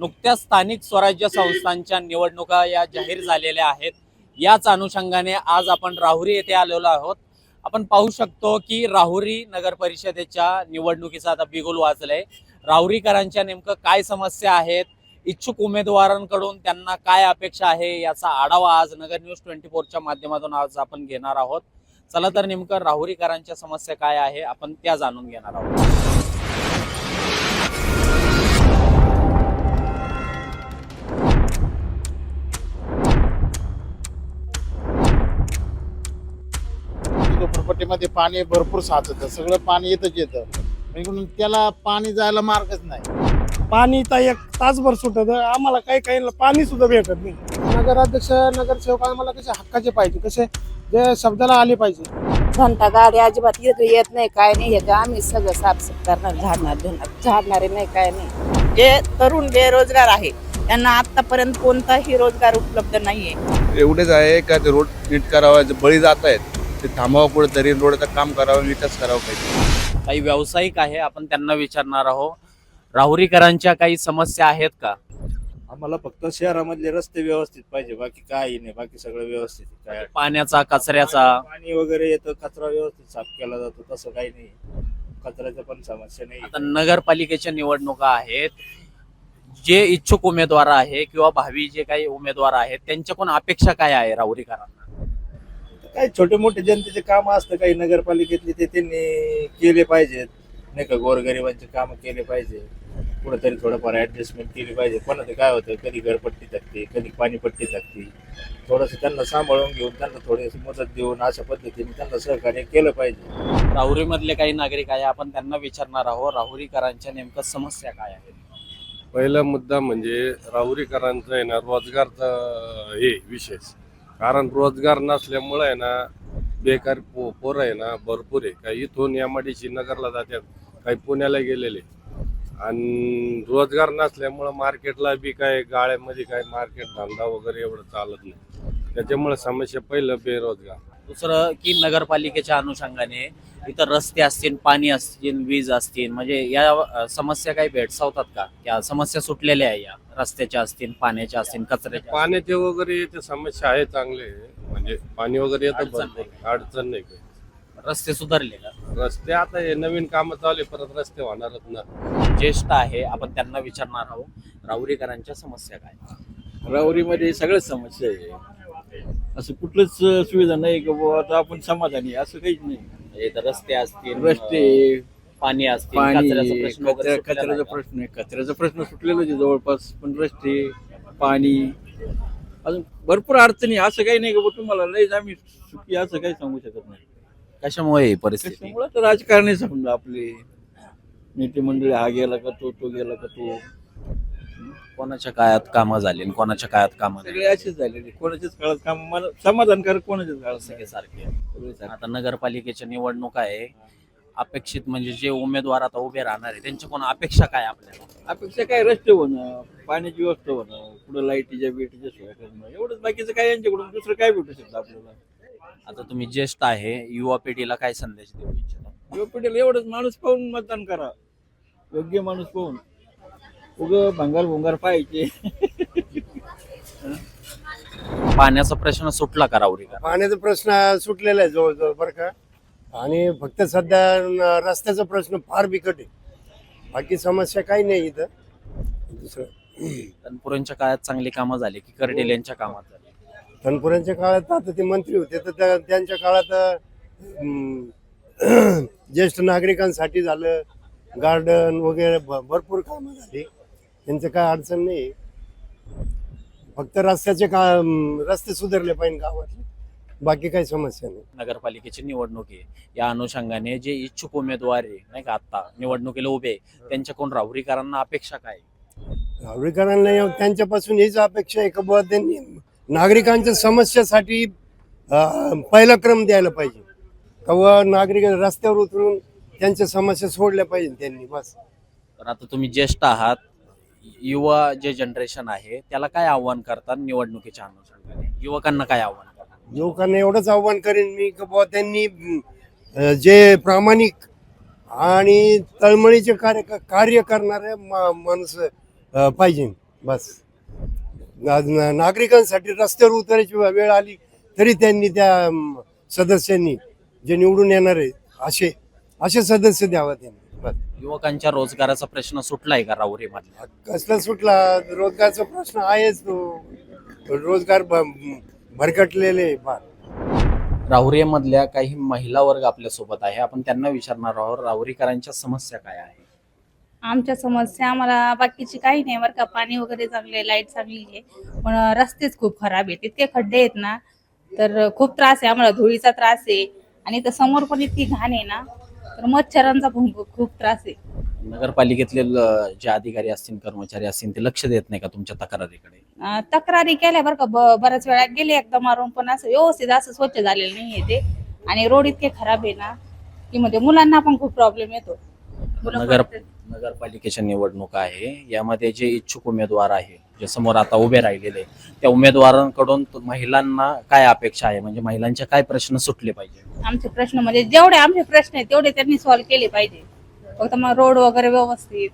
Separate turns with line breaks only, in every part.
नुकत्याच स्थानिक स्वराज्य संस्थांच्या निवडणुका या जाहीर झालेल्या आहेत. याच अनुषंगाने आज आपण राहुरी येथे आलेलो आहोत. आपण पाहू शकतो की राहुरी नगर परिषदेच्या निवडणुकीचा आता बिगुल वाजलंय. राहुरीकरांच्या नेमकं काय समस्या आहेत? इच्छुक उमेदवारांकडून त्यांना काय अपेक्षा आहे याचा आढावा आज नगर न्यूज ट्वेंटी फोरच्या माध्यमातून आज आपण घेणार आहोत. चला तर नेमकं राहुरीकरांच्या समस्या काय आहे आपण त्या जाणून घेणार आहोत.
झोपडपट्टीमध्ये पाणी भरपूर साचतं सगळं पाणी येतच येतं. म्हणून त्याला पाणी जायला मार्गच नाही.
पाणी तर एक तासभर सुटत आम्हाला काही काही पाणी सुद्धा भेटत नाही. नगराध्यक्ष नगरसेवक आम्हाला कसे हक्काचे पाहिजे कसे जे शब्दाला आले पाहिजे?
घंटा गाडी अजिबात येत येत नाही काय नाही येत आम्ही सगळं साफसूफ करणार झाडणार धुणार झाडणारे नाही काय नाही. जे तरुण बेरोजगार आहे त्यांना आतापर्यंत कोणताही रोजगार उपलब्ध नाहीये.
एवढेच आहे का ते रोड नीट करावा बळी जात आहेत? ते थांबावं पुढे तरी रोडचं काम करावं नीटच करावं पाहिजे.
काही व्यावसायिक आहे आपण त्यांना विचारणार आहोत. राहुरीकरांच्या काही समस्या आहेत का?
आम्हाला फक्त शहरामधले रस्ते व्यवस्थित पाहिजे बाकी काही नाही बाकी सगळं व्यवस्थित आहे. काय
पाण्याचा कचऱ्याचा?
पाणी वगैरे येतं कचरा व्यवस्थित साफ केला जातो तसं काही नाही. कचऱ्याचं पण समस्या नाही.
आता नगरपालिकेच्या निवडणुका आहेत. जे इच्छुक उमेदवार आहे किंवा भावी जे काही उमेदवार आहेत त्यांच्याकडून अपेक्षा काय आहे राहुरीकरांना?
काही छोटे मोठे जनतेचे काम असतं काही नगरपालिकेतले ते त्यांनी केले पाहिजेत. नाही का गोरगरिबांचे काम केले पाहिजे कुठेतरी थोडंफार ऍडजस्टमेंट केली पाहिजे पण ते काय होतं कधी घरपट्टी टाकते कधी पाणीपट्टी टाकते थोडंसं त्यांना सांभाळून घेऊन त्यांना थोडीशी मदत देऊन अशा पद्धतीने त्यांना सहकार्य केलं पाहिजे.
राहुरीमधले काही नागरिक आहे आपण त्यांना विचारणार आहोत राहुरीकरांच्या नेमकं समस्या काय आहेत?
पहिला मुद्दा म्हणजे राहुरीकरांचा आहे ना रोजगारचा हे विशेष. कारण रोजगार नसल्यामुळं आहे ना बेकार पो पोरं आहे ना भरपूर आहे. काही इथून यामाडीशी नगरला जातात काही पुण्याला गेलेले. आणि रोजगार नसल्यामुळं मार्केटला बी काय गाळ्यामध्ये काय मार्केट धंदा वगैरे एवढं चालत नाही. त्याच्यामुळे समस्या पहिलं बेरोजगार.
दुसरं की नगरपालिकेच्या अनुषंगाने इथं रस्ते असतील पाणी असतील वीज असतील म्हणजे या समस्या काही भेडसावतात का? या समस्या सुटलेल्या आहे या रस्त्याच्या असतील पाण्याच्या असतील कचऱ्याच्या असतील.
पाण्याचे वगैरे येते समस्या आहे चांगले म्हणजे पाणी वगैरे येतं
अडचण
भरपूर अडचण नाही काही.
रस्ते सुधारले का?
रस्ते आता हे नवीन कामं चालू आहे, परत रस्ते होणारच ना.
ज्येष्ठ आहे आपण त्यांना विचारणार आहोत राहुरीकरांच्या समस्या काय?
राहुरीमध्ये सगळ्याच समस्या आहे. असं कुठलंच सुविधा नाही की बुवा आता आपण समाधानी आहे, असं काहीच नाही.
इथं रस्ते असतील
रस्ते.
पाणी असतील
पाणी
कचऱ्याचा प्रश्न वगैरे
कचरा-
सुटलेला
कचऱ्याचा
का?
प्रश्न आहे कचऱ्याचा प्रश्न सुटलेलाच आहे जवळपास पण रस्ते पाणी अजून भरपूर अडचणी आहे. असं काही नाही की बुवा तुम्हाला लयच आम्ही सुखी असं काही सांगू शकत नाही.
कशामुळे ही परिस्थिती?
त्याच्यामुळे तर राजकारणी समजा आपले. नेते मंडळी हा गेला का तो तो गेला का तो.
कोणाच्या काळात कामं झाली आणि कोणाच्या काळात कामं
सगळे असेच झालेले. कोणाच्याच काळात काम मला समाधानकारक कोणाच्याच काळात
सगळे
नाही.
सारखे
सगळे सारखे.
आता नगरपालिकेच्या निवडणूक आहे. अपेक्षित म्हणजे जे उमेदवार आता उभे राहणार आहे त्यांच्याकडून अपेक्षा काय आपल्याला?
अपेक्षा काय? रस्ते होणं पाण्याची व्यवस्था होणं पुढे लाईटीच्या बेटीच्या सोय करणं एवढंच. बाकीचं काय यांच्याकडून? दुसरं काय भेटू शकतं आपल्याला?
आता तुम्ही ज्येष्ठ आहे युवा पिढीला काय संदेश देऊ इच्छिता?
युवा पिढीला एवढंच माणूस पाहून मतदान करा. योग्य माणूस पाहून. उग भंगार भोंगार पाहायचे.
पाण्याचा प्रश्न सुटला का राहुरीकर
पाण्याचा प्रश्न सुटलेला आहे जवळजवळ बरं का. आणि फक्त सध्या न- रस्त्याचा प्रश्न फार बिकट आहे. बाकी समस्या काही नाही इथं. दुसरं.
तनपुरांच्या काळात चांगली कामं झाली की कर्डिल यांच्या कामात झाली?
तनपुरांच्या काळात आता ते मंत्री होते तर त्या- त्यांच्या काळात अं, ज्येष्ठ नागरिकांसाठी झालं गार्डन वगैरे भ- भरपूर कामं झाली. त्यांचं काय अडचण नाही फक्त रस्त्याचे का रस्ते सुधारले पाहिजे गावातले. बाकी काही समस्या नाही.
नगरपालिकेची निवडणूक आहे. या अनुषंगाने जे इच्छुक उमेदवार आहे नाही का आता निवडणुकीला उभे आहे, त्यांच्याकडून राहुरीकरांना अपेक्षा काय? आहे?
नागरिकांना त्यांच्यापासून हीच अपेक्षा आहे का बुवा त्यांनी नागरिकांच्या समस्यासाठी अं, पहिला क्रम द्यायला पाहिजे. का बुवा नागरिक रस्त्यावर उतरून त्यांच्या समस्या सोडल्या पाहिजे त्यांनी बस.
तर आता तुम्ही ज्येष्ठ आहात युवा जे जनरेशन आहे त्याला काय आव्हान करतात निवडणुकीच्या अनुषंगाने? युवकांना काय आव्हान करतात?
युवकांना एवढंच आव्हान करेन मी की बुवा त्यांनी अं, जे प्रामाणिक आणि तळमळीचे कार्य कार्य करणारे मा- माणसं अं, पाहिजे. बस. ना- ना- नागरिकांसाठी रस्त्यावर उतरायची वेळ आली तरी त्यांनी त्या अं, सदस्यांनी जे निवडून येणार आहे असे असे सदस्य द्यावा त्यांनी.
युवकांच्या रोजगाराचा प्रश्न सुटलाय का राहुरी मधला
कसला सुटला? रोजगारचा प्रश्न आहेच तो. रोजगार भ- भरकटलेले आहे फार.
राहुरी मधल्या काही महिला वर्ग आपल्यासोबत आहे. आपण त्यांना विचारणार आहोत राहुरीकरांच्या समस्या काय आहे?
आमच्या समस्या आम्हाला बाकीची काही नाही बरं का. पाणी वगैरे चांगले लाइट चांगली आहे. पण रस्तेच खूप खराब आहेत. इतके खड्डे आहेत ना तर खूप त्रास आहे. आम्हाला धुळीचा त्रास आहे. आणि तर समोर पण इतकी घाण आहे ना तर मच्छरांचा पण खूप खूप त्रास आहे.
नगरपालिकेतले ल- जे अधिकारी असतील कर्मचारी असतील ते लक्ष देत नाही का तुमच्या तक्रारीकडे?
अं, तक्रारी केल्या बरं का ब- बऱ्याच वेळा गेले एकदा मारून पण असं व्यवस्थित असं स्वच्छ झालेलं नाहीये ते. आणि रोड इतके खराब आहे ना की म्हणजे मुलांना पण खूप प्रॉब्लेम येतो. मुलं
नगर
पडतात.
नगरपालिकेच्या निवडणुका आहे. यामध्ये जे इच्छुक उमेदवार आहे जे समोर आता उभे राहिलेले त्या उमेदवारांकडून महिलांना काय अपेक्षा आहे? म्हणजे महिलांचे काय प्रश्न सुटले पाहिजे?
आमचे प्रश्न म्हणजे जेवढे आमचे प्रश्न आहेत तेवढे त्यांनी सॉल्व्ह केले पाहिजे. फक्त मग रोड वगैरे व्यवस्थित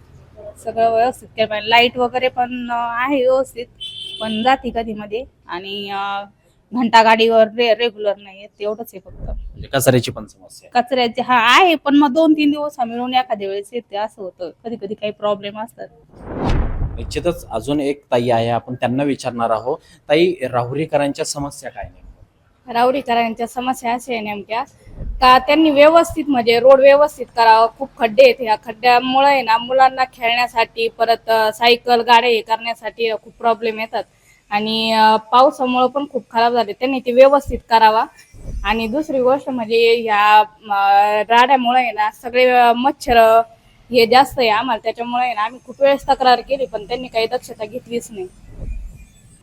सगळं व्यवस्थित केलं पाहिजे. लाइट वगैरे पण आहे व्यवस्थित पण जाते कधी मध्ये आणि घंटा गाडीवर रे रेग्युलर नाही आहेत तेवढंच आहे फक्त.
म्हणजे कचऱ्याची पण समस्या आहे.
कचऱ्याचे हा आहे पण मग दोन तीन दिवस मिळून एखाद्या वेळेस येते असं होतं. कधी कधी काही प्रॉब्लेम असतात.
निश्चितच अजून एक ताई आहे आपण त्यांना विचारणार आहोत. ताई राहुरीकरांच्या समस्या काय नाही
राऊरीकरांच्या समस्या अशा आहे नेमक्या का त्यांनी व्यवस्थित म्हणजे रोड व्यवस्थित करावं खूप खड्डे आहेत. ह्या खड्ड्यामुळे आहे ना मुलांना खेळण्यासाठी परत अं, सायकल गाड्या हे करण्यासाठी खूप प्रॉब्लेम येतात. आणि पावसामुळं पण खूप खराब झाले. त्यांनी ते व्यवस्थित करावा. आणि दुसरी गोष्ट म्हणजे ह्या राड्यामुळे आहे ना सगळे मच्छर हे जास्त आहे आम्हाला. त्याच्यामुळे आहे ना आम्ही खूप वेळेस तक्रार केली पण त्यांनी काही दक्षता घेतलीच नाही.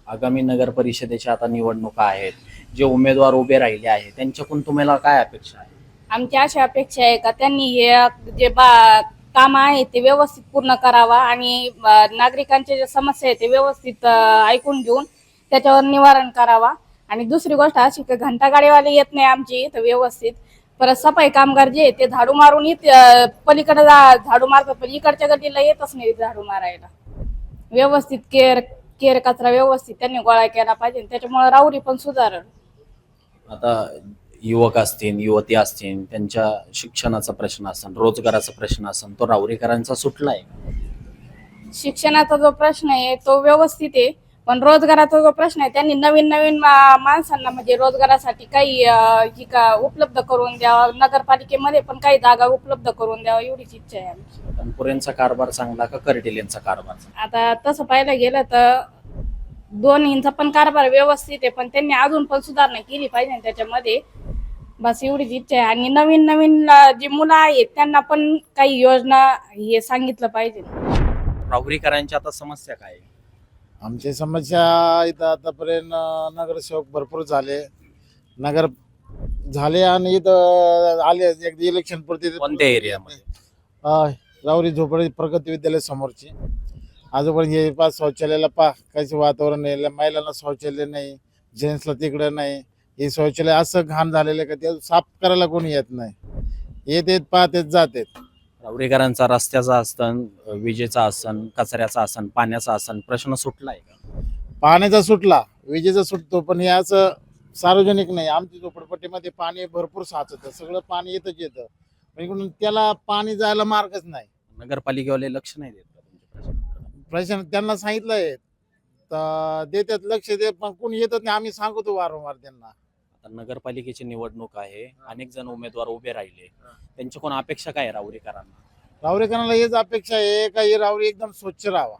आगामी नगर परिषदेच्या आता निवडणुका आहेत. जे उमेदवार उभे राहिले आहेत त्यांच्याकडून तुम्हाला काय अपेक्षा आहे?
आमची अशी अपेक्षा आहे का? त्यांनी हे जे बा काम आहे ते व्यवस्थित पूर्ण करावा आणि नागरिकांच्या ज्या समस्या आहेत ते व्यवस्थित ऐकून घेऊन त्याच्यावर निवारण करावा. आणि दुसरी गोष्ट अशी की घंटा गाडीवाले येत नाही आमची तर व्यवस्थित. परत सफाई कामगार जे आहे ते झाडू मारून इथे पलीकडे जा- झाडू मारतात पण इकडच्या गल्लीला येतच नाही झाडू मारायला. व्यवस्थित केअर केअर कचरा व्यवस्थित त्यांनी गोळा केला पाहिजे त्याच्यामुळे राऊरी पण सुधारण
आता युवक असतील युवती असतील त्यांच्या शिक्षणाचा प्रश्न असेल रोजगाराचा प्रश्न असेल तो राहुरीकरांचा सुटला आहे
शिक्षणाचा जो प्रश्न आहे तो व्यवस्थित आहे पण रोजगाराचा जो प्रश्न आहे त्यांनी नवीन नवीन मा- माणसांना म्हणजे रोजगारासाठी काही अं, ही का उपलब्ध करून द्यावा नगरपालिकेमध्ये पण काही जागा उपलब्ध करून द्यावा एवढीच इच्छा आहे आमची
तनपुरेंचा कारभार चांगला का कर्डिल यांचा कारभार चांगला?
आता तसं पाहायला गेलं तर दोन्हींचा पण कारभार व्यवस्थित आहे पण त्यांनी अजून पण सुधारणा केली पाहिजे त्याच्यामध्ये बस एवढीच इच्छा आहे. आणि नवीन नवीन जी मुलं आहेत त्यांना पण काही योजना हे सांगितलं पाहिजे.
राहुरीकरांच्या आता समस्या काय? आहे?
आमची समस्या इथं आतापर्यंत नगरसेवक भरपूर झाले. नगर झाले आणि इथं आले. एकदा इलेक्शन पुरते
कोणत्या एरियामध्ये
रावरी झोपडी प्रगती विद्यालय समोरची. आजोपर्यंत हे पा शौचालयाला पा काहीच वातावरण नाही महिलांना शौचालय नाही जेंट्सला तिकडं नाही. हे शौचालय असं घाण झालेलं आहे का ते साफ करायला कोणी येत नाही. येत येत पाहत येत जात येत
राहुरीकरांचा रस्त्याचा असन विजेचा असन कचऱ्याचा असन पाण्याचा असन प्रश्न सुटलाय का?
पाण्याचा सुटला विजेचा सुटतो पण हे असं सार्वजनिक नाही. आमच्या झोपडपट्टीमध्ये पाणी भरपूर साचतं सगळं पाणी येतच येतं. पण इकडून त्याला पाणी जायला मार्गच नाही.
नगरपालिकेवाले लक्ष नाही देत.
प्रश्न त्यांना सांगितलंय. तर देतात लक्ष देत पण कोणी येतच नाही. आम्ही सांगतो वारंवार त्यांना.
आता नगरपालिकेची निवडणूक आहे. अनेक जण उमेदवार उभे राहिले. त्यांच्याकडून अपेक्षा काय आहे राहुरीकरांना
रावरेकरांना हेच अपेक्षा आहे का हे रावरी एकदम स्वच्छ राहावा.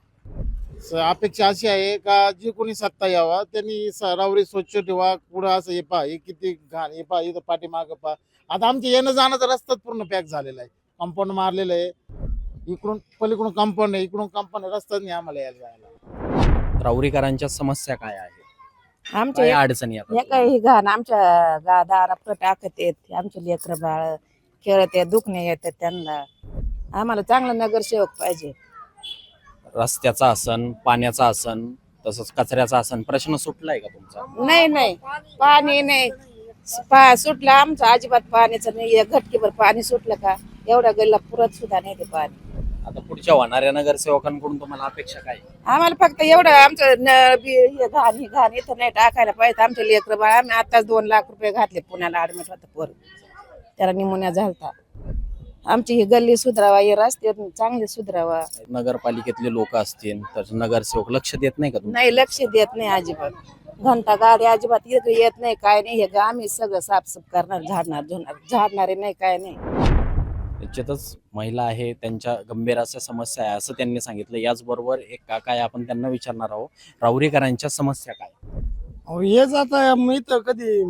स- अपेक्षा अशी आहे का जी कोणी सत्ता यावा त्यांनी स- रावरी स्वच्छ ठेवा. पुढं असं हे पहा हे किती घाण हे पहा इथं पाठीमागं पहा. आता आमचे येणं जाण्याचा रस्ताच पूर्ण पॅक झालेला आहे. कंपाऊंड मारलेलं आहे. इकडून पलीकडून कंपाऊंड आहे इकडून कंपाऊंड रस्ताच नाही आम्हाला यायला जायला.
राहुरीकरांच्या समस्या काय आहे
आमच्या
अडचणी
काही घाण आमच्या गा दारा टाकत येत आमचे लेकर बाळ खेळत येत दुखणे येतात त्यांना. आम्हाला चांगला नगरसेवक पाहिजे.
रस्त्याचा असन पाण्याचा असन तसंच कचऱ्याचा असन प्रश्न सुटलाय का तुमचा?
नाही नाही. पाणी नाही. पा सुटलं आमचं अजिबात पाण्याचं नाही. घटकीभर पाणी सुटलं का एवढ्या गल्ला पुरत सुद्धा नाही ते पाणी.
आता पुढच्या होणाऱ्या नगरसेवकांकडून तुम्हाला अपेक्षा काय?
आम्हाला फक्त एवढं आमचं न- बी- हे घाण ही घाण इथं नाही टाकायला पाहिजे. आमचे लेकर बाळ आम्ही आताच दोन लाख रुपये घातले पुण्याला ऍडमिट होतं पोर. त्याला निमोनिया झालता. आमची ही गल्ली सुधरावा हे रस्ते चांगले सुधरावा.
नगरपालिकेतले लोक असतील तर नगरसेवक लक्ष देत नाही का तुम्ही?
नाही लक्ष देत नाही अजिबात. घंटा गाडी अजिबात इकडे येत नाही काय नाही. हे आम्ही सगळं साफसूफ करणार झाडणार झुडणार झाडणारे नाही काय नाही.
निश्चितच महिला आहे त्यांच्या गंभीर अशा समस्या आहे असं त्यांनी सांगितलं. याचबरोबर एक काका आहे आपण त्यांना विचारणार आहोत. राहुरीकरांच्या समस्या काय?
अहो हेच आता मी तर कधी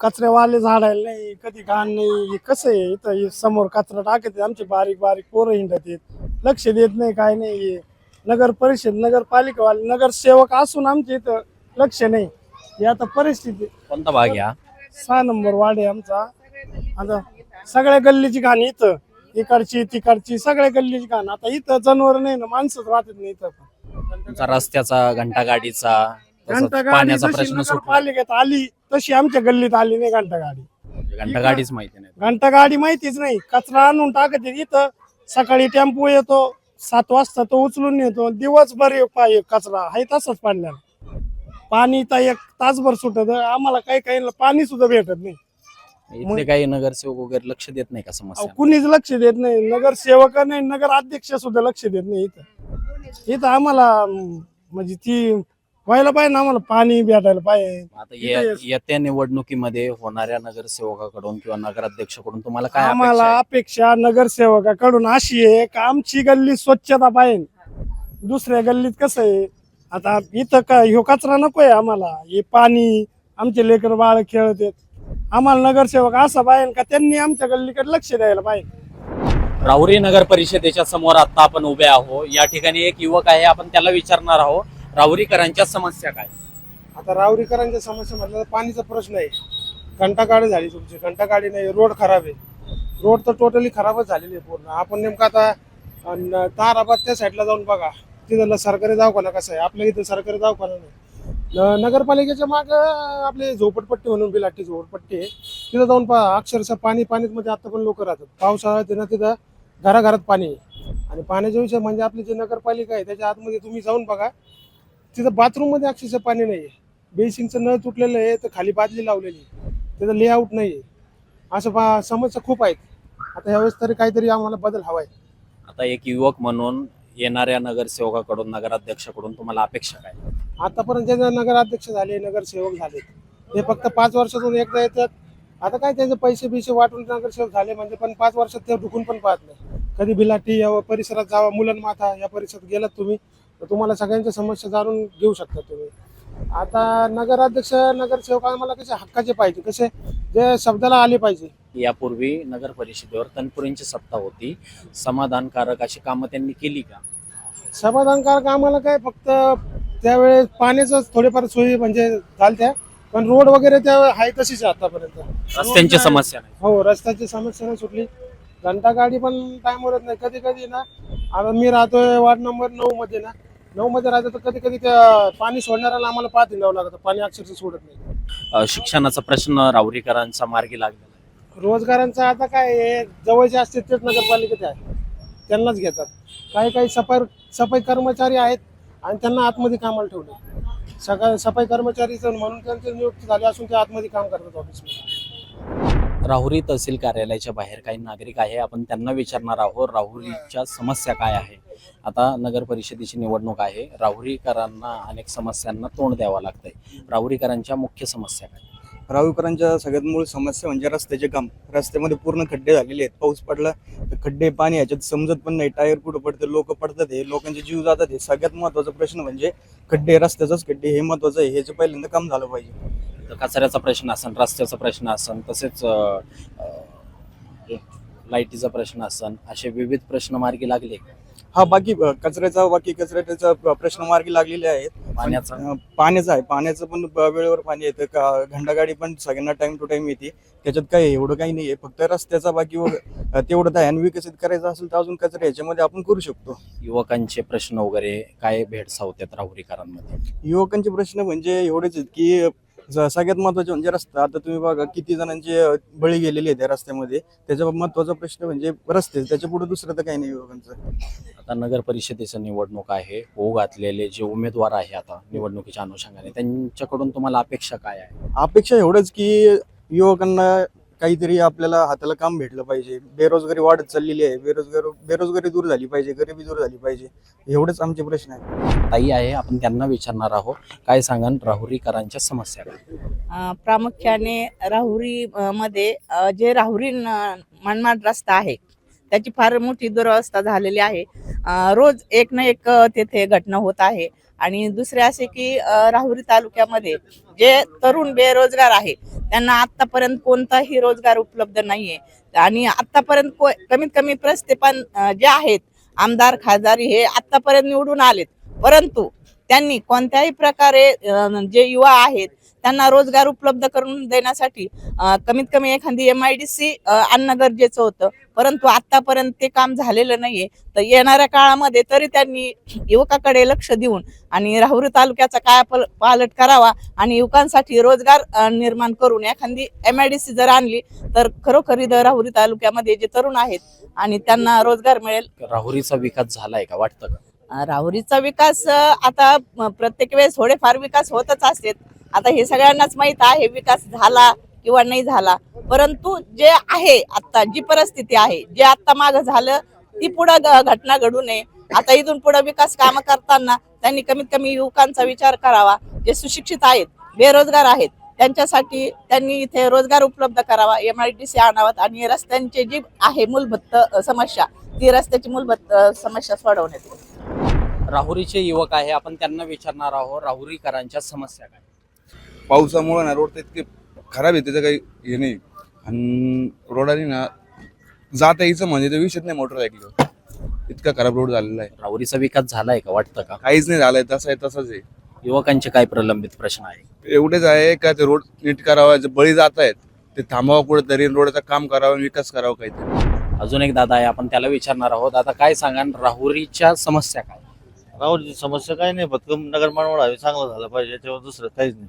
कचऱ्यावाले झाडायला नाही कधी घाण नाही हे कसं आहे? इथं हे समोर कचरा टाकत आमचे बारीक बारीक पोरं हिंडत आहेत. लक्ष देत नाही काय नाही. हे नगर परिषद नगरपालिकावाले नगरसेवक असून आमच्या इथं लक्ष नाही. हे आता परिस्थिती
कोणता भाग या
सहा नंबर वार्ड आहे आमचा. आता सगळ्या गल्लीची घाण इथं. इकडची तिकडची सगळ्या गल्लीची घाण. आता इथं जनावर नाही ना माणसंच राहतात नाही इथं
तुमचा रस्त्याचा घंटागाडीचा तसंच पाण्याचा
जशी
प्रश्न सुटला.
नगरपालिकेत आली तशी आमच्या गल्लीत आली नाही घंटागाडी
घंटागाडीच माहिती नाही.
घंटागाडी माहितीच नाही. कचरा आणून टाकत इथं. सकाळी टेम्पो येतो सात वाजता तो उचलून येतो दिवसभर एक पा- एक कचरा आहे तसंच पडलेला. पाणी तर एक तासभर सुटत आम्हाला काही काही पाणी सुद्धा भेटत नाही.
इथले काही नगरसेवक वगैरे लक्ष देत नाही का समस्या
कुणीच लक्ष देत नाही. नगरसेवक नाही नगर अध्यक्ष सुद्धा लक्ष देत नाही इथं. इथं आम्हाला म्हणजे ती व्हायला पाहिजे ना आम्हाला पाणी भेटायला पाहिजे.
आता ये-. येत्या निवडणुकीमध्ये होणाऱ्या नगरसेवकाकडून किंवा नगराध्यक्षकडून तुम्हाला काय अपेक्षा
आम्हाला
आहे?
अपेक्षा नगरसेवकाकडून अशी आहे का आमची गल्ली स्वच्छता पाहिजे. दुसऱ्या गल्लीत कसं आहे आता इथं का ह्यो कचरा नकोय आम्हाला. हे पाणी आमचे लेकर बाळ खेळतात आम्हाला नगरसेवक असा पाहिजे का त्यांनी आमच्या गल्लीकडे लक्ष द्यायला पाहिजे
राहुरी नगर परिषदेच्या समोर आता आपण उभे आहोत या ठिकाणी एक युवक आहे आपण त्याला विचारणार आहोत राहुरीकरांच्या समस्या काय?
आता रावरीकरांच्या समस्या म्हटलं तर पाणीचा प्रश्न आहे. घंटागाडी झाली तुमची. घंटागाडी नाही रोड खराब आहे. रोड तर टोटली खराबच झालेली आहे पूर्ण. आपण नेमकं आता अन ताराबाद त्या साईडला जाऊन बघा. तिथं सरकारी दवाखाना कसं आहे? आपल्या इथं सरकारी दवाखाना नाही. नगरपालिकेच्या माग आपले झोपडपट्टी म्हणून बिलाटी झोपडपट्टी आहे. तिथं जाऊन पहा अक्षरशः पाणी पाणीच म्हणजे आता पण लोक राहतात. पावसाळ्यात ना तिथं घराघरात पाणी आहे. आणि पाण्याच्या विषय म्हणजे आपली जी नगरपालिका आहे त्याच्या आतमध्ये तुम्ही जाऊन बघा तिथं बाथरूममध्ये अक्षरशः पाणी नाही आहे बेसिंगचं नळ तुटलेलं आहे तर खाली बादली लावलेली आहे. त्याचं लेआउट नाही आहे असं पा समस्या खूप आहेत. आता ह्यावेळेस तरी काहीतरी आम्हाला बदल हवा आहे
आता एक युवक म्हणून येणाऱ्या नगरसेवकाकडून नगराध्यक्षकडून तुम्हाला अपेक्षा काय?
आतापर्यंत जे नगराध्यक्ष झाले नगरसेवक झाले ते फक्त पाच वर्षातून एकदा येतात. आता काय त्यांचे पैसे बिसे वाटून नगरसेवक झाले म्हणजे पण पाच वर्षात ते ढुकून पण पाहत नाही. कधी बिलाटी या परिसरात जावा मुलन माथा या परिसरात गेलात तुम्ही तर तुम्हाला सगळ्यांच्या समस्या जाणून घेऊ शकता तुम्ही. आता नगराध्यक्ष नगरसेवक आम्हाला कसे हक्काचे पाहिजे कसे जे शब्दाला आले पाहिजे?
यापूर्वी नगर परिषदेवर तनपुरींची सत्ता होती. समाधानकारक अशी कामं त्यांनी केली का?
समाधानकारक आम्हाला काय फक्त त्यावेळेस पाण्याचं थोडेफार सोयी म्हणजे झालत्या पण रोड वगैरे त्या आहे तशीच आहे आतापर्यंत.
रस्त्यांची समस्या नाही.
हो रस्त्याची समस्या नाही सुटली. घंटा गाडी पण टाइम वरच नाही. कधी कधी ना आता मी राहतोय वार्ड नंबर नऊ मध्ये ना नऊ मध्ये राहतो तर कधी कधी त्या पाणी सोडणाऱ्याला आम्हाला पाहत हिंडावं लागतं. पाणी अक्षरशः सोडत नाही.
अ, शिक्षणाचा प्रश्न राहुरीकरांचा मार्गी लागलेला आहे.
रोजगारांचं आता काय आहे, जवळचे असते तेच नगरपालिकेत आहे त्यांनाच घेतात. काही काही सफाई सफाई कर्मचारी आहेत आणि त्यांना आतमध्ये कामाला ठेवले सकाळ सफाई कर्मचारीचं म्हणून त्यांची नियुक्ती झाली असून ते आतमध्ये काम करतात ऑफिसमध्ये.
राहुरी तहसील कार्यालयाच्या बाहेर काही नागरिक आहे. आपण त्यांना विचारणार आहोत राहुरीच्या समस्या काय आहे? आता नगर परिषदेची निवडणूक आहे. राहुरीकरांना अनेक समस्यांना तोंड द्यावं लागतंय. राहुरीकरांच्या मुख्य समस्या काय?
रावीकरांच्या सगळ्यात मूळ समस्या म्हणजे रस्त्याचे काम. रस्त्यामध्ये पूर्ण खड्डे झालेले आहेत. पाऊस पडला तर खड्डे पाणी याच्यात समजत पण नाही. टायर कुठं पडतं लोक पडतात हे लोकांचे जीव जातात हे. सगळ्यात महत्त्वाचा प्रश्न म्हणजे खड्डे रस्त्याचाच खड्डे हे महत्वाचं आहे. ह्याचं पहिल्यांदा काम झालं पाहिजे.
तर कचऱ्याचा प्रश्न असन रस्त्याचा प्रश्न असन तसेच लाईटीचा प्रश्न असन असे विविध प्रश्न मार्गी लागले.
हा बाकी कचऱ्याचा बाकी कचऱ्याचा प्रश्न मार्गी लागलेले आहेत.
पाण्याचा?
पाण्याचं आहे. पाण्याचं पण वेळेवर पाणी येतं. का घंटागाडी पण सगळ्यांना टाइम टू टाइम येते. त्याच्यात काही एवढं काही नाही आहे फक्त रस्त्याचा बाकी तेवढं आहे. आणि विकसित करायचं असेल तर अजून कचरा याच्यामध्ये आपण करू शकतो.
युवकांचे प्रश्न वगैरे काय भेडसावतात राहुरीकरांमध्ये?
युवकांचे प्रश्न म्हणजे एवढेच आहेत की ज- सगळ्यात महत्त्वाचे म्हणजे रस्ता. आता तुम्ही बघा किती जणांचे अ, बळी गेलेले आहेत या रस्त्यामध्ये. त्याचा महत्त्वाचा प्रश्न म्हणजे रस्ते. त्याच्या पुढे दुसरं तर काही नाही युवकांचं
आता नगर परिषदेचं निवडणूक आहे. हो घातलेले जे उमेदवार आहे आता निवडणुकीच्या अनुषंगाने त्यांच्याकडून तुम्हाला अपेक्षा काय आहे?
अपेक्षा एवढंच की युवकांना काहीतरी आपल्याला हाताला काम भेटलं पाहिजे. बेरोजगारी वाढत चाललेली आहे. बेरोजगार बेरोजगारी दूर झाली पाहिजे. गरिबी दूर झाली पाहिजे. एवढेच आमचे प्रश्न आहेत.
ताई आहे. आपण त्यांना विचारणार आहोत. काय सांगाल राहुरीकरांच्या समस्या?
प्रामुख्याने राहुरी मध्ये जे राहुरी मनमाड रस्ता आहे त्याची फार मोठी दुरवस्था झालेली आहे. रोज एक ना एक तेथे घटना होत आहे. आणि दुसरे असे की राहुरी तालुक्यामध्ये जे तरुण बेरोजगार आहे त्यांना आतापर्यंत कोणताही रोजगार उपलब्ध नाहीये. आणि आतापर्यंत को- कमीत कमी प्रस्ते पण जे आहेत आमदार खासदार हे आतापर्यंत निवडून आलेत. परंतु त्यांनी कोणत्याही प्रकारे जे युवा आहेत त्यांना रोजगार उपलब्ध करून देण्यासाठी कमीत कमी एखादी एम आय डी सी आणणं गरजेचं होतं. परंतु आतापर्यंत ते काम झालेलं नाहीये. तर येणाऱ्या काळामध्ये तरी त्यांनी युवकाकडे लक्ष देऊन आणि राहुरी तालुक्याचा काय पालट करावा आणि युवकांसाठी रोजगार निर्माण करून एखादी एम आय डी सी जर आणली तर खरोखरी राहुरी तालुक्यामध्ये जे तरुण आहेत आणि त्यांना रोजगार मिळेल.
राहुरीचा विकास झालाय का? वाटतं का?
राहुरीचा विकास आता प्रत्येक वेळेस थोडेफार विकास होतच असतात. आता हे सगळ्यांनाच माहीत आहे विकास झाला किंवा नाही झाला. परंतु जे आहे आता जी परिस्थिती आहे जे आता माग झालं ती पुढं घटना घडू नये. आता इथून पुढे विकास कामं करताना त्यांनी कमीत कमी युवकांचा विचार करावा. जे सुशिक्षित आहेत बेरोजगार आहेत त्यांच्यासाठी त्यांनी इथे रोजगार उपलब्ध करावा. एम आय डी सी आणावात आणि रस्त्यांची जी आहे मूलभूत समस्या ती रस्त्याची मूलभूत समस्या सोडवण्यात येईल.
राहुरीचे युवक आहे आपण त्यांना विचारणार आहोत राहुरीकरांच्या समस्या काय?
पावसामुळे ना रोड इतके खराब आहे त्याचं काही हे नाही. आणि रोडाने ना जाता यायचं म्हणजे ते विषयच नाही मोटरसायकल इतका खराब रोड झालेला आहे.
राहुरीचा विकास झालाय का वाटतं का?
काहीच नाही झालंय तसं आहे तसंच आहे.
युवकांचे काय प्रलंबित प्रश्न आहे
एवढेच आहे का ते रोड नीट करावा जे बळी जात आहेत ते थांबावं कुठेतरी रोडचं काम करावं विकास करावा काहीतरी.
अजून एक दादा आहे आपण त्याला विचारणार आहोत. आता काय सांगाल? राहुरीच्या समस्या काय?
राहुरीची समस्या काही नाही फक्त नगर मानवड हवे चांगलं झालं पाहिजे याच्यावर दुसरं काहीच नाही.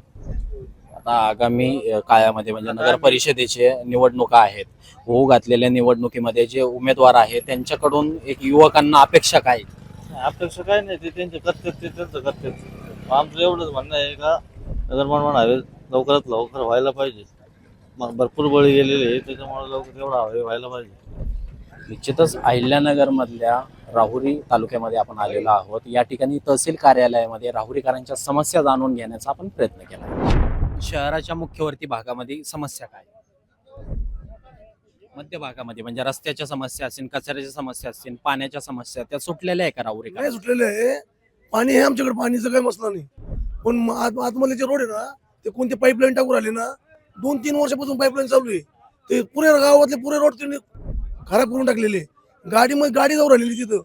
आता आगामी काळामध्ये म्हणजे नगर परिषदेचे निवडणुका आहेत. होऊ घातलेल्या निवडणुकीमध्ये जे उमेदवार आहेत त्यांच्याकडून एक युवकांना अपेक्षा काय?
अपेक्षा काही नाही ते त्यांचे कर्तव्य ते त्यांचं कर्तव्य आमचं एवढंच म्हणणं आहे का नगर मानवड हवे लवकरात लवकर व्हायला पाहिजे. मग भरपूर बळी गेलेले आहे त्याच्यामुळे लवकर एवढा हवे व्हायला पाहिजे.
निश्चितच अहिल्यानगर मधल्या राहुरी तालुक्यामध्ये आपण आलेलो आहोत. या ठिकाणी तहसील कार्यालयामध्ये राहुरीकरांच्या समस्या जाणून घेण्याचा आपण प्रयत्न केला. शहराच्या मुख्यवर्ती भागामध्ये समस्या काय? मध्य भागामध्ये म्हणजे रस्त्याच्या समस्या असतील कचऱ्याच्या समस्या असतील पाण्याच्या समस्या त्या सुटलेल्या आहे का राहुरीकर
नाही सुटलेलं आहे. पाणी आहे आमच्याकडे पाणीचं काही मसला नाही. पण म- आत आतमध्ये जे रोड आहे ना ते कोणते पाईपलाईन टाकून राहिले ना दोन तीन वर्षापासून पाईपलाईन चालू आहे. ते पुरे गावातले पुरे रोड त्यांनी खराब करून टाकलेले गाडी मग गाडी जाऊ राहिलेली तिथं.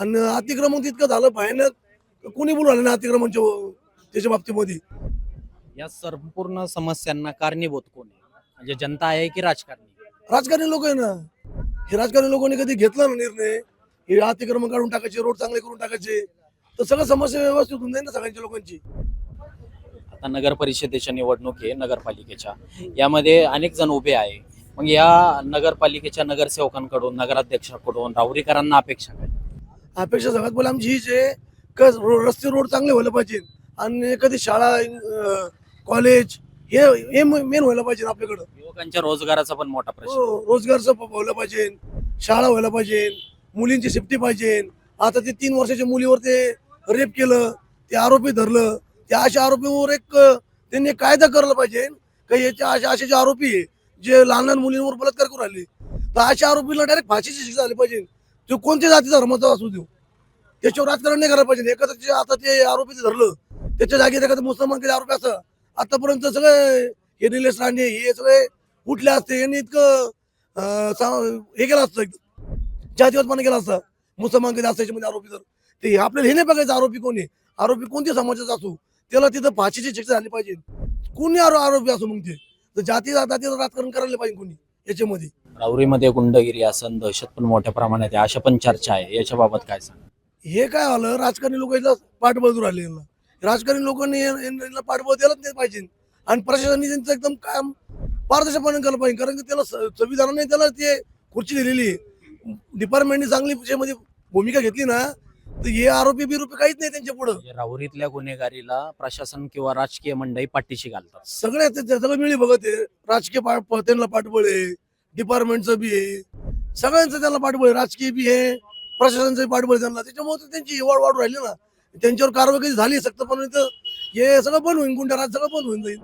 आणि अतिक्रमण तितकं झालं भयानक. कोणी बोलू राहिलं ना अतिक्रमणच्या त्याच्या बाबतीमध्ये.
या संपूर्ण समस्यांना कारणीभूत कोण आहे? म्हणजे जनता आहे की राजकारणी?
राजकारणी लोक आहे ना. हे राजकारणी लोकांनी कधी घेतला ना निर्णय? हे अतिक्रमण काढून टाकायचे रोड चांगले करून टाकायचे. तर सगळं समस्या व्यवस्थित होऊन जाईल ना सगळ्यांच्या लोकांची.
आता नगर परिषदेच्या निवडणूक आहे नगरपालिकेच्या. यामध्ये अनेक जण उभे आहे. मग या नगरपालिकेच्या नगरसेवकांकडून नगराध्यक्षाकडून राहुरीकरांना अपेक्षा काय?
अपेक्षा सगळ्यात पहिले आमची हीच आहे का रस्ते रोड चांगले व्हायला पाहिजे आणि एखादी शाळा अं, कॉलेज हे हे मेन व्हायला पाहिजे आपल्याकडं.
युवकांच्या रोजगाराचा पण मोठा प्रश्न.
हो, रोजगारचं प- व्हायला पाहिजे शाळा व्हायला पाहिजे मुलींची सेफ्टी पाहिजे. आता ते तीन वर्षाच्या मुलीवर ते रेप केलं ते आरोपी धरलं त्या अशा आरोपीवर एक अं, त्यांनी एक कायदा करायला पाहिजे. का याच्या अशा असे जे आरोपी आहे, जे लहान लहान मुलींवर बलात्कार करू राहिले तर अशा आरोपीला डायरेक्ट फाशीची शिक्षा झाली पाहिजे. तो कोणत्या जाती धर्माचा असू देऊ? त्याच्यावर राजकारण नाही करायला पाहिजे. एखादं जे आता ते आरोपी धरलं त्याच्या जागेत एखादं मुसलमान केले आरोपी असं आतापर्यंत सगळे हे निलेश राणे हे सगळे उठले असते. यांनी इतकं हे केलं असतं. जातीवादपणा केला असता. मुसलमान कधी असायचे म्हणजे आरोपी तर. ते आपल्याला हे नाही बघायचं आरोपी कोणी आहे. आरोपी कोणत्या समाजाचा असो? त्याला तिथं फाशीची शिक्षा झाली पाहिजे. कोणी आरो आरोपी असो मग ते? तर जाती जातीचं राजकारण करायला पाहिजे कोणी याच्यामध्ये?
राहुरीमध्ये गुंडगिरी असन दहशत पण मोठ्या प्रमाणात आहे. अशा पण चर्चा आहे. याच्याबाबत काय सांग
हे काय झालं राजकारणी लोक याला पाठबळ राहिले यांना. राजकारणी लोकांनी पाठबळ द्यायलाच नाही पाहिजे. आणि प्रशासनाने त्यांचं एकदम काम पारदर्शकपणे केलं पाहिजे. कारण की त्याला संविधानाने त्याला ते खुर्ची दिलेली डिपार्टमेंटने चांगली त्याच्यामध्ये भूमिका घेतली ना तर हे आरोपी बिरोपी काहीच नाही त्यांच्या पुढं.
राहुरीतल्या गुन्हेगारीला प्रशासन किंवा राजकीय मंडळी पाठीशी घालतात.
सगळे ते- ते सगळं मिळी बघत आहे. राजकीय त्यांना पाठबळ आहे. डिपार्टमेंटचं बी आहे. सगळ्यांचं त्यांना पाठबळ आहे. राजकीय बी आहे. प्रशासनाचं पाठबळ त्यांना. त्याच्यामुळे त्यांची वाढ वाढ राहिली ना. त्यांच्यावर कारवाई कधी झाली? सक्तपणे तर हे सगळं बंद होईल गुंडाराज सगळं बंद होऊन जाईल.